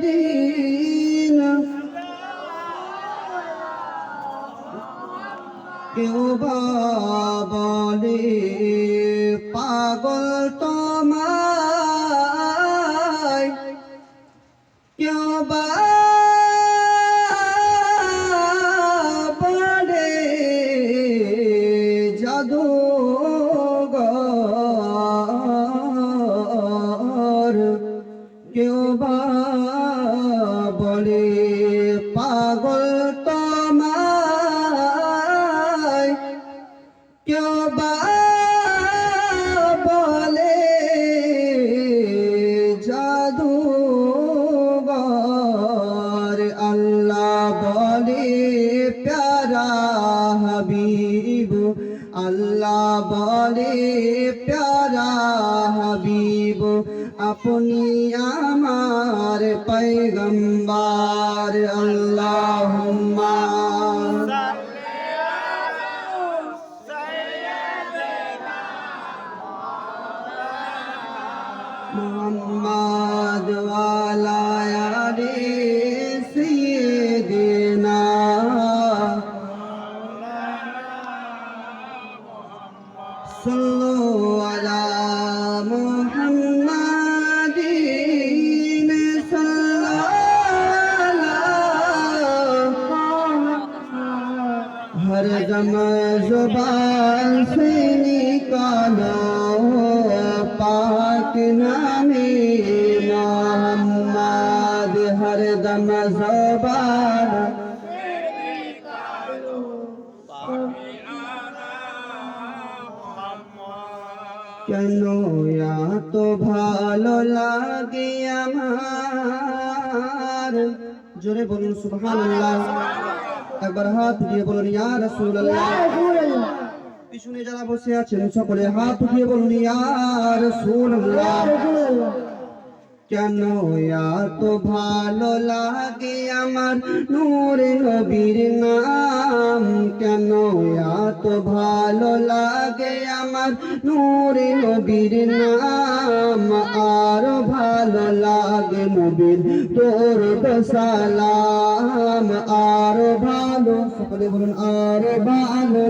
Medina কেউ বলে পাগল তোমায়। কেউ বা বলে, পাগল তোমায় কেউ বা বলে, জাদুঘর আল্লাহ বলে, প্যারা হাবিব, আল্লাহ বলে, প্যারা হাবিব, আপনি আমার पैगम्बार अल्लाहुम्मा محمد والا یاری سیدنا صلو علی محمد हर दम जुबान से निकालो पाक नामे मोहम्मद हर दम जुबान কেন এত ভালো লাগে আমার জোরে বলুন সুবহানাল্লাহ একবার হাত উঠিয়ে বলুন ইয়া রাসূলুল্লাহ। পিছনে যারা বসে আছেন সকলে হাত উঠিয়ে বলুন ইয়া রাসূলুল্লাহ। কেন এত ভালো লাগে আমার নূর নবীর নাম? কেন এত ভালো লাগে আমার নূর নবীর নাম? আর ভালো লাগে নবীর তোর সালাম। আর ভালো সকলে বলুন আর ভালো